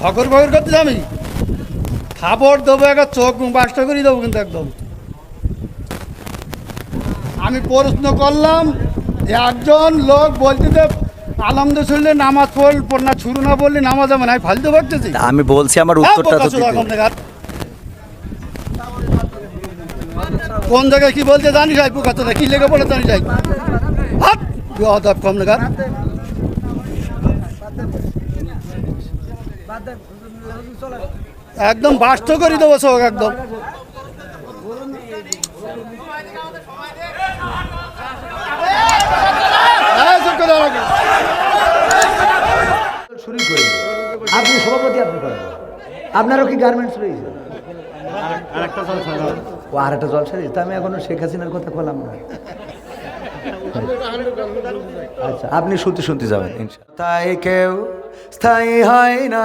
ভকর ভকর করতে আমি খাবার দেবো একটা চোখ বাসটা করে দেবো কিন্তু একদম। আমি প্রশ্ন করলাম একজন লোক বলতে যে আলমদ শুনলে নামাজ পড় না শুরু না বললে নামাজ আমার আমি ফালতু ভাবতেছি। আমি বলছি আমার হ্যাঁ, উত্তরটা তো। কোন জায়গায় কি বলতে জানি যাই পোকা কি লেগে পড়ে জানি যাই হাত। অদব কম দেখার একদম বাস্ত করে দেবো চোখ একদম। হ্যাঁ, করি আপনি সভাপতি আপনি করেন। আপনারও কি গার্মেন্টস রয়েছে? ও আর একটা জলসা দিয়েছে। আমি এখনও শেখ হাসিনার কথা বললাম না। আচ্ছা আপনি শুনতে শুনতে যাবেন তাই কেউ স্থায়ী হয় না।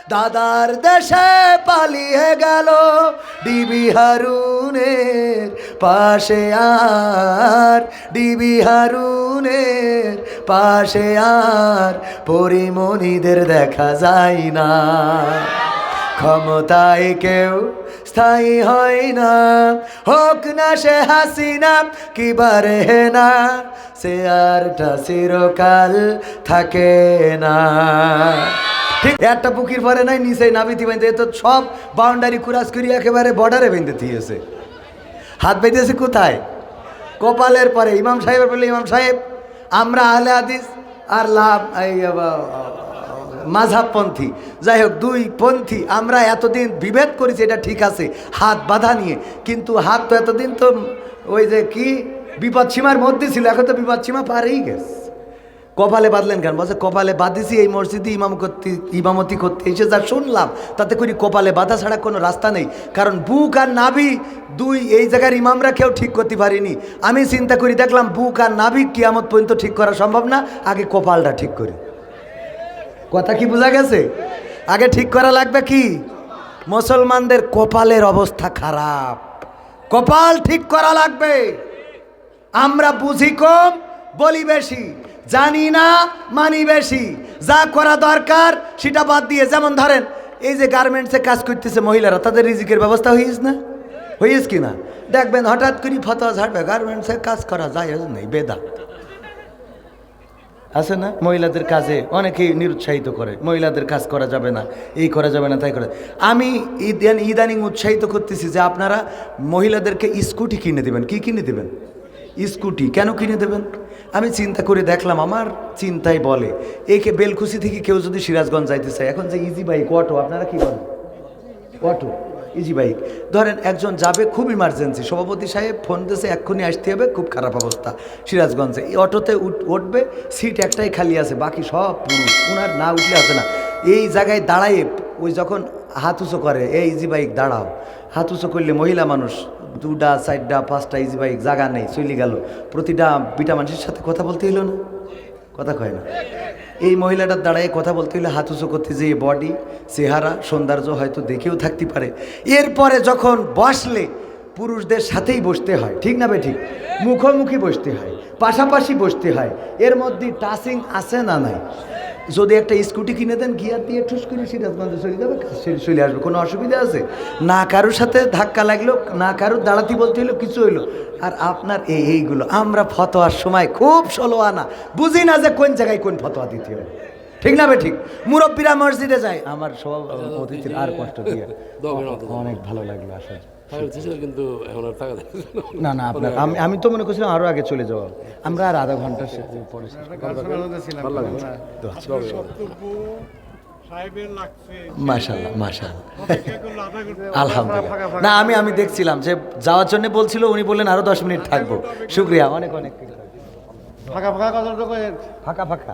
দাদার দেশে পালিয়ে গেল ডিবি হারুনের পাশে আর, ডিবি হারুনের পাশে আর, পরিমণিদের দেখা যায় না। ক্ষমতায় কেউ স্থায়ী হয় না। হোক না সে হাসিনা, কি বারে না, সে আরটা চিরকাল থাকে না। ঠিক একটা পুকির পরে নাই, নিচে নাবিতি এ তো সব বাউন্ডারি কুরাস করি একেবারে বর্ডারে বেঁধে দিয়েছে হাত বেঁধেছে কোথায়? কপালের পরে, ইমাম সাহেবের বলে ইমাম সাহেব, আমরা আহলে হাদিস আর লাভ, এই মাঝাবপন্থী যাই হোক, দুই পন্থী, আমরা এতদিন বিভেদ করেছি, এটা ঠিক আছে, হাত বাধা নিয়ে, কিন্তু হাত তো এতদিন তো ওই যে কি বিপদ সীমার মধ্যে ছিল, এখন তো বিপদ সীমা পারেই গেছে। কপালে বাঁধলেন কেন? বলছে, কপালে বাঁধিছি এই মসজিদে ইমাম করতে, ইমামতি করতে। এসে যা শুনলাম, তাতে করি কপালে বাঁধা ছাড়া কোনো রাস্তা নেই। কারণ বুক আর নাভি দুই, এই জায়গার ইমামরা কেউ ঠিক করতে পারিনি। আমি চিন্তা করি, দেখলাম বুক আর নাভি কিয়ামত পর্যন্ত ঠিক করা সম্ভব না, আগে কপালটা ঠিক করি। কথা কি বোঝা গেছে? আগে ঠিক করা লাগবে কি? মুসলমানদের কপালের অবস্থা খারাপ। কপাল ঠিক করা লাগবে। আমরা বুঝি কম, বলি বেশি। জানি না, মানি বেশি। যা করা দরকার, সেটা বাদ দিয়ে, যেমন ধরেন, এই যে গার্মেন্টসে কাজ করতেছে মহিলারা, তাদের রিজিকের ব্যবস্থা হইস না? হইস কি না? দেখবেন, হঠাৎ করে ফতোয়া ঝাড়বে গার্মেন্টসে কাজ করা যায় নেই বেদা। আছে না? মহিলাদের কাজে অনেকেই নিরুৎসাহিত করে, মহিলাদের কাজ করা যাবে না, এই করা যাবে না, তাই করে। আমি ইদানিং উৎসাহিত করতেছি যে আপনারা মহিলাদেরকে স্কুটি কিনে দেবেন। কি কিনে দেবেন? স্কুটি। কেন কিনে দেবেন? আমি চিন্তা করে দেখলাম, আমার চিন্তায় বলে। একে বেলকুচি থেকে কেউ যদি সিরাজগঞ্জ যাইতে চায়, এখন যে ইজি বাইক অটো আপনারা কি বলেন? অটো ইজি বাইক ধরেন একজন যাবে খুব ইমার্জেন্সি সভাপতি সাহেব ফোন দেশে এক্ষুনি আসতে হবে, খুব খারাপ অবস্থা, সিরাজগঞ্জে। এই অটোতে উঠ- উঠবে সিট একটাই খালি আছে, বাকি সব পুরুষ ওনার না উঠলে আছে না। এই জায়গায় দাঁড়ায়, ওই যখন হাত উঁচু করে, এই ইজি বাইক দাঁড়াও। হাত উঁচু করলে মহিলা মানুষ দুটা, চারটা, পাঁচটা ইজি বাইক জায়গা নেই, চলে গেল। প্রতিটা বিটা মানুষের সাথে কথা বলতে হইল না? কথা কয় না। এই মহিলাটার দাঁড়ায় কথা বলতে হলে হাত উঁচু করতে যে বডি চেহারা, সৌন্দর্য হয়তো দেখেও থাকতে পারে। এরপরে যখন বসলে, পুরুষদের সাথেই বসতে হয়, ঠিক না ঠিক মুখোমুখি বসতে হয়, পাশাপাশি বসতে হয়। এর মধ্যে টাচিং আছে না নাই? যদি একটা স্কুটি কিনে দেন গিয়ার দিয়ে ঠুস করে সিরাজগঞ্জে চলে যাবে চলে আসবে কোনো অসুবিধা আছে? না কারোর সাথে ধাক্কা লাগল না কারোর দাঁড়াতি বলতে হইল কিছু হইল। আর আপনার এই এইগুলো আমরা ফতোয়ার সময় খুব সলো আনা। বুঝি না যে কোন জায়গায় কোন ফতোয়া দিতে হবে ঠিক না ঠিক? মুরব্বীরা মসজিদে যায়। আমার সব অতিথির আর কষ্ট দিয়ে। অনেক ভালো লাগল আসলে কিন্তু এখন আর টাকা না। না না আপনার আমি আমি তো মনে করছিলাম আরও আগে চলে যাওয়া। আমরা আর আধা ঘণ্টা পরে মাশাল্লাহ মাশাল্লাহ আলহামদুলিল্লাহ। না আমি আমি দেখছিলাম যে যাওয়ার জন্য বলছিল উনি বললেন আরও দশ মিনিট থাকব। শুক্রিয়া অনেক অনেক ফাঁকা ফাঁকা ফাঁকা ফাঁকা।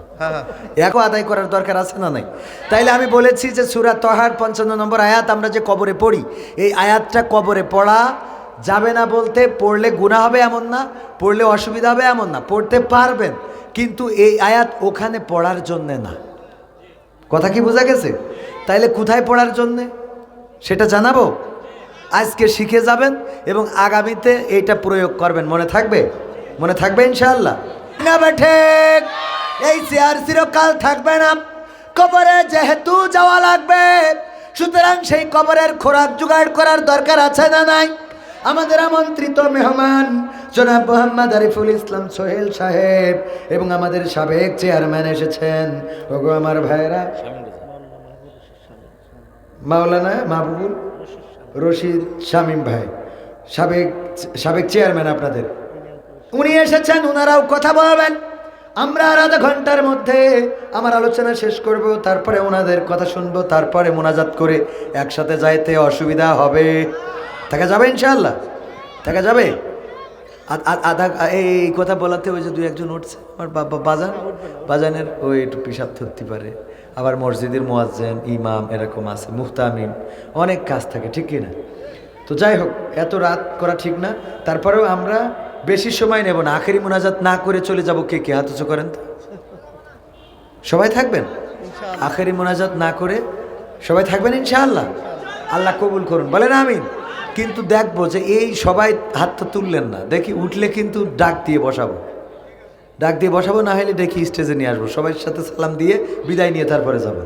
এখন আদায় করার দরকার আছে না নাই? তাইলে আমি বলেছি যে সুরা তহার পঞ্চান্ন নম্বর আয়াত আমরা যে কবরে পড়ি এই আয়াতটা কবরে পড়া যাবে না বলতে পড়লে গুণা হবে এমন না পড়লে অসুবিধা হবে এমন না পড়তে পারবেন কিন্তু এই আয়াত ওখানে পড়ার জন্যে না। কথা কি বোঝা গেছে? তাইলে কোথায় পড়ার জন্যে? সেটা জানাব? আজকে শিখে যাবেন এবং আগামীতে এইটা প্রয়োগ করবেন। মনে থাকবে? মনে থাকবে ইনশাআল্লাহ? না বেঠে। এই চেয়ার চিরকাল থাকবে না। কবরে যেহেতু যাওয়া লাগবে, সুতরাং সেই কবরের খোরাক জোগাড় করার দরকার আছে না নাই? আমাদের আমন্ত্রিত মেহমান, জনাব মোহাম্মদ আরিফুল ইসলাম সোহেল সাহেব এবং আমাদের সাবেক চেয়ারম্যান এসেছেন। ওগো আমার ভাইয়েরা। মাওলানা মাহবুবুল রশিদ শামীম ভাই, সাবেক সাবেক চেয়ারম্যান আপনাদের। উনি এসেছেন ওনারাও কথা বলবেন। আমরা আর আধা ঘণ্টার মধ্যে আমার আলোচনা শেষ করব, তারপরে ওনাদের কথা শুনব, তারপরে মোনাজাত করে একসাথে যাইতে অসুবিধা হবে। থাকা যাবে ইনশাল্লাহ থাকা যাবে? আধা এই কথা বলাতে ওই যে দুই একজন উঠছে, আমার বাবা বাজান। বাজানের ওই একটু পিসাব ধরতে পারে। আবার মসজিদের মোয়াজ্জেন, ইমাম এরকম আছে মুফতামিম অনেক কাজ থাকে, ঠিক কি না তো যাই হোক, এত রাত করা ঠিক না। তারপরেও আমরা বেশি সময় নেব না আখেরি মোনাজাত না করে চলে যাব কে কে? হাত করেন তো। সবাই থাকবেন? আখেরি মোনাজাত না করে সবাই থাকবেন ইনশাআল্লাহ? আল্লাহ কবুল করুন। বলেন আমিন। কিন্তু দেখব যে এই সবাই হাতটা তুললেন না। দেখি উঠলে কিন্তু ডাক দিয়ে বসাবো। ডাক দিয়ে বসাবো না হলে দেখি স্টেজে নিয়ে আসব। সবাই সাথে সালাম দিয়ে বিদায় নিয়ে তারপরে যাব।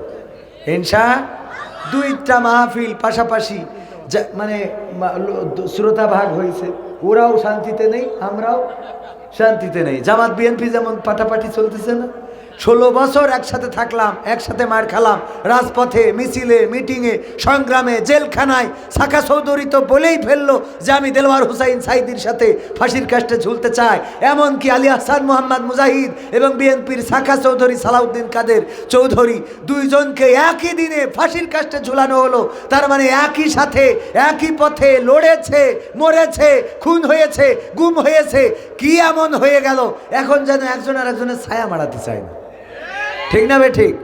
ইনশা দুইটা মাহফিল পাশাপাশি যা মানে শ্রোতা ভাগ হয়েছে। ওরাও শান্তিতে নেই আমরাও শান্তিতে নেই। জামাত বিএনপি যেমন পাটাপাটি চলতেছে না ষোলো বছর একসাথে থাকলাম, একসাথে মার খালাম, রাজপথে, মিছিলে, মিটিংয়ে, সংগ্রামে, জেলখানায়। শাখা চৌধুরী তো বলেই ফেলল যে আমি দেলওয়ার হুসাইন সাইদির সাথে ফাঁসির কাস্টে ঝুলতে চাই। এমনকি আলী হাসান মোহাম্মদ মুজাহিদ এবং বিএনপির শাখা চৌধুরী সালাউদ্দিন কাদের চৌধুরী দুইজনকে একই দিনে ফাঁসির কাস্টে ঝুলানো হলো। তার মানে একই সাথে, একই পথে লড়েছে, মরেছে, খুন হয়েছে, গুম হয়েছে, কি এমন হয়ে গেল? এখন যেন একজন আর একজনের ছায়া মারাতে চায় না। ঠিক না বে ঠিক?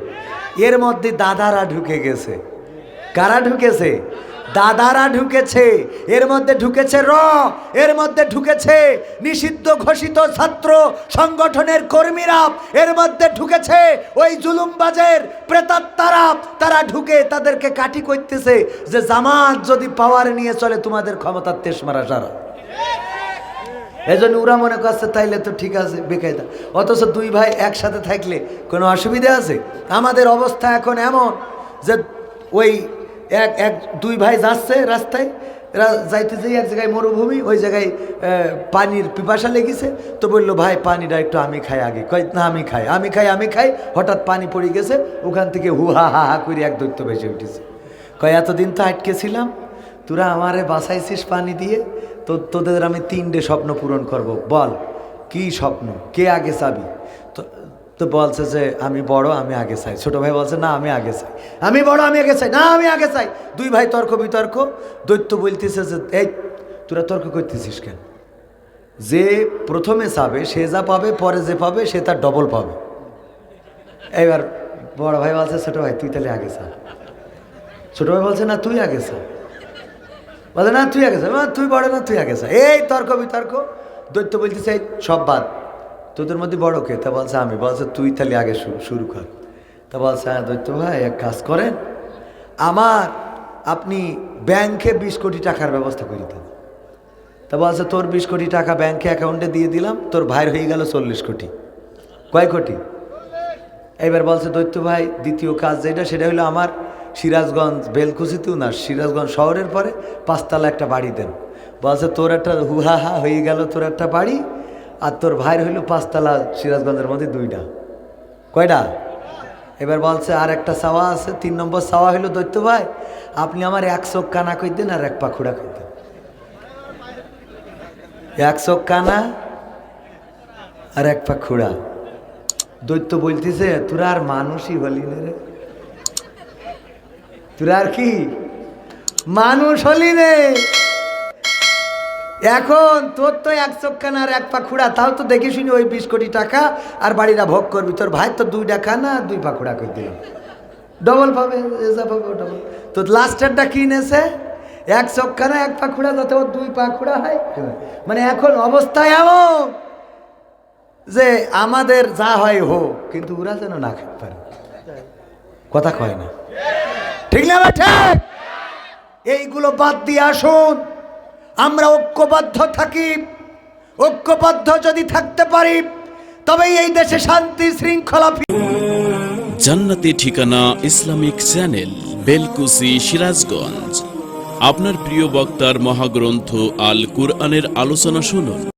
এর মধ্যে দাদারা ঢুকে গেছে। কারা ঢুকেছে? দাদারা ঢুকেছে। এর মধ্যে ঢুকেছে র, এর মধ্যে ঢুকেছে নিষিদ্ধ ঘোষিত ছাত্র সংগঠনের কর্মীরা। এর মধ্যে ঢুকেছে ওই জুলুমবাজের প্রেতাত্মারা। তারা ঢুকে তাদেরকে কাটি করতেছে যে, জামাত যদি পাওয়ার নিয়ে চলে, তোমাদের ক্ষমতার তেস মারা সারা। এই জন্য ওরা মনে করছে, তাইলে তো ঠিক আছে, বেকায়দা। অথচ দুই ভাই একসাথে থাকলে কোনো অসুবিধা আছে? আমাদের অবস্থা এখন এমন যে ওই এক এক, দুই ভাই যাচ্ছে রাস্তায়, এরা যাইতে যেই এক জায়গায় মরুভূমি, ওই জায়গায় পানির পিপাসা লেগেছে। তো বলল, ভাই, পানিটা একটু আমি খাই আগে। কয়, না, আমি খাই। আমি খাই আমি খাই। হঠাৎ পানি পড়ে গেছে, ওখান থেকে হু হা হা হা করে এক দৈত্য বেঁচে উঠেছে। কয়, এতদিন তো আটকে ছিলাম। তোরা আমারে বাসাইছিস পানি দিয়ে তো তোদের আমি তিনটে স্বপ্ন পূরণ করব। বল, কি স্বপ্ন? কে আগে চাবি? তো তো বলছে যে, আমি বড়, আমি আগে চাই। ছোট ভাই বলছে, না, আমি আগে চাই। আমি বড়, আমি আগে চাই? না, আমি আগে চাই। দুই ভাই তর্ক বিতর্ক, দৈত্য বলতেছে যে, এই, তোরা তর্ক করতেছিস কেন? যে প্রথমে চাবে, সে যা পাবে, পরে যে পাবে, সে তার ডবল পাবে। এবার বড় ভাই বলছে, ছোট ভাই, তুই তাহলে আগে চা। ছোট ভাই বলছে, না, তুই আগে চা। বলে, না তুই আগে যা তুই বড় না তুই আগে যা এই, তর্ক, বিতর্ক। দৈত্য বলতেছে, এই, সব বাদ। তোদের মধ্যে বড় কে? তা বলছে আমি। বলছে, তুই তাহলে আগে শুরু শুরু কর। তা বলছে হ্যাঁ দৈত্য ভাই, এক কাজ করেন। আমার, আপনি ব্যাংকে বিশ কোটি টাকার ব্যবস্থা করে দেন। তা বলছে, তোর বিশ কোটি টাকা ব্যাংকে অ্যাকাউন্টে দিয়ে দিলাম, তোর ভাইয়ের হয়ে গেল চল্লিশ কোটি। কয় কোটি? এবার বলছে, দৈত্য ভাই, দ্বিতীয় কাজ যেটা, সেটা হলো আমার সিরাজগঞ্জ, বেলকুচিতেও না, সিরাজগঞ্জ শহরের পরে পাঁচতলা একটা বাড়ি দেন। বলছে, তোর একটা হুহা হা হয়ে গেল, তোর একটা বাড়ি, আর তোর ভাইয়ের হইল পাঁচতলা সিরাজগঞ্জের মধ্যে দুইটা। কয়টা? এবার বলছে, আর একটা চাওয়া আছে, তিন নম্বর চাওয়া হইল দৈত্য ভাই, আপনি আমার এক চোখ কানা কই দেন আর এক পাখুড়া কই দেন এক চোখ কানা আর এক পাখুড়া দৈত্য বলতেছে, তোরা আর মানুষই হলি না রে। তোরা আর কি? মানুষ হলি রে। এখন তোর তো এক চোখখানা আর এক পাখুড়া তাও তো দেখে শুনি ওই বিশ কোটি টাকা আর বাড়িরা ভোগ করবি। তোর ভাই তো দুইটা খানা আর দুই পাখুড়া করে দিল। ডবল পাবে, এসা পাবে ডবল তো লাস্টারটা কি নেছে এক চোখখানা, এক পাখুড়া যাতে ওর দুই পাখুড়া হয়। মানে এখন অবস্থায় এমন যে আমাদের যা হয় হোক, কিন্তু ওরা যেন না খেতে পারে। কথা কয় না। ঠিক না ঠিক? এইগুলো বাদ দিয়ে আসুন। আমরা ঐক্যবদ্ধ থাকি। ঐক্যবদ্ধ যদি থাকতে পারি, তবেই এই দেশে শান্তি, শৃঙ্খলা জান্নাতি ঠিকানা ইসলামিক চ্যানেল, বেলকুসি, সিরাজগঞ্জ। আপনার প্রিয় বক্তার মহাগ্রন্থ আল কুরআনের আলোচনা শুনুন।